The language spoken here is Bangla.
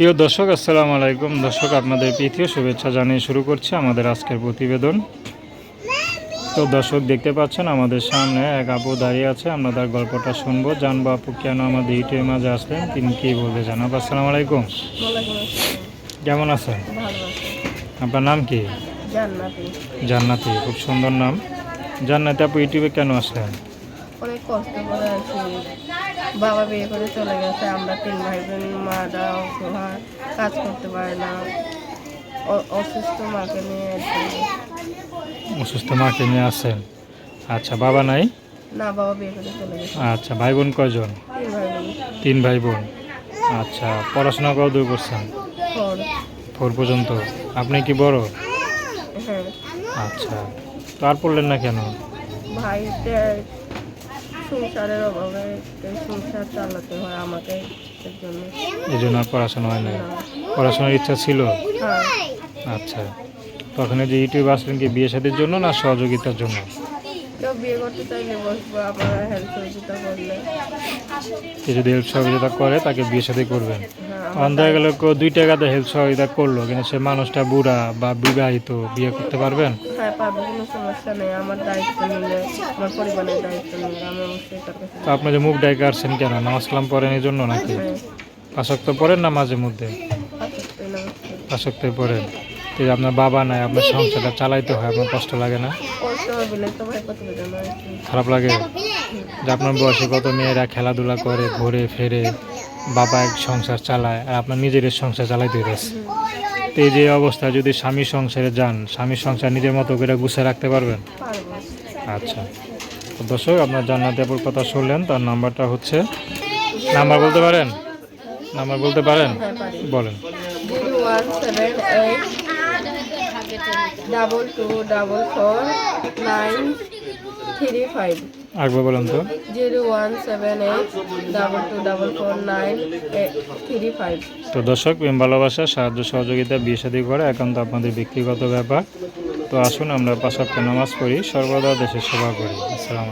প্রিয় দর্শক আসসালামু আলাইকুম। দর্শক আপনাদের প্রীতীয় শুভেচ্ছা জানিয়ে শুরু করছি আমাদের আজকের প্রতিবেদন। তো দর্শক দেখতে পাচ্ছেন আমাদের সামনে এক আপু দাঁড়িয়ে আছে। আমরা তার গল্পটা শুনব। জানব আপু কেন আমাদের ইউটিউবের মাঝে আসলেন? তিনি কী বলতে চান? আপু আসসালামু আলাইকুম। কেমন আছেন? আপনার নাম কি? জান্নাতি। জান্নাতি খুব সুন্দর নাম। জান্নাতি আপু ইউটিউবে কেন আসলেন? অনেক কষ্ট করে আছি। বাবা বিয়ে করে চলে গেছে আমরা তিন ভাই বোন মারা অসহায় কাজ করতে পারে না। অসুস্থ মাকে নিয়ে অসুস্থ মাকে নিয়ে আসেন আচ্ছা বাবা নাই? না বাবা বিয়ে করে চলে গেছে। আচ্ছা ভাই বোন কয়জন? তিন ভাই বোন ভাই আচ্ছা পড়াশোনা কত দূর করছেন? ফোর। পর্যন্ত। আপনি কি বড়? হ্যাঁ। আচ্ছা তো আর পড়লেন না কেন? ভাইতে সংসারের অভাবে এই সংসার চালাতে হয় আমাকে এর জন্য। এই জন্য আর পড়াশোনা হয় না পড়াশোনার ইচ্ছা ছিল? হ্যাঁ। আচ্ছা। তখন যে ইউটিউব আসলেন কি বিয়ে শাদির জন্য না সহযোগিতার জন্য? কেউ বিয়ে করতে চাইলে বসবো হেল্প সহযোগিতা করলে কেউ যদি হেল্প সহযোগিতা করে তাকে বিয়ে শাদি করবেন হ্যাঁ তখন দেখা গেল কেউ দুই টাকাতে হেল্প সহযোগিতা করল কিন্তু সে মানুষটা বুড়া বা বিবাহিত বিয়ে করতে পারবেন? হ্যাঁ পারব কোনো সমস্যা নেই। আমার দায়িত্ব নিলে আমার পরিবারের দায়িত্ব নিলে আমি অবশ্যই তার কাছে তো আপনি যে মুখ ডাইকে আসছেন কেন? নামাজ কালাম পড়েন এই জন্য নাকি? হ্যাঁ। আসক্ত পড়েন না মাঝে মধ্যে? আসক্তি আসক্ত পড়েন। তো এই আপনার বাবা নাই আপনার সংসারটা চালাইতে হয় আপনার কষ্ট লাগে না? খারাপ লাগে? যে আপনার বয়সে কত মেয়েরা খেলাধুলা করে ঘুরে ফেরে বাবা এক সংসার চালায় আর আপনার নিজের সংসার চালাইতে হইতেছে। তো এই যে অবস্থা যদি স্বামী সংসারে যান স্বামী সংসার নিজের মতো করে গুছিয়ে রাখতে পারবেন? আচ্ছা। তো দর্শক আপনার জান্নাত আপুর কথা শুনলেন তার নাম্বারটা হচ্ছে নাম্বার বলতে পারেন? নাম্বার বলতে পারেন? পারি বলেন zero one seven eight double two double four nine three five একবার বলেন তো। Zero one seven eight double two double four nine three five তো দর্শক প্রেম ভালোবাসা সাহায্য সহযোগিতা বিয়ে শাদী করে একান্ত আপনাদের ব্যক্তিগত ব্যাপার। তো আসুন আমরা পাশাপাশি নামাজ পড়ি সর্বদা দেশের সেবা করি। আসসালাম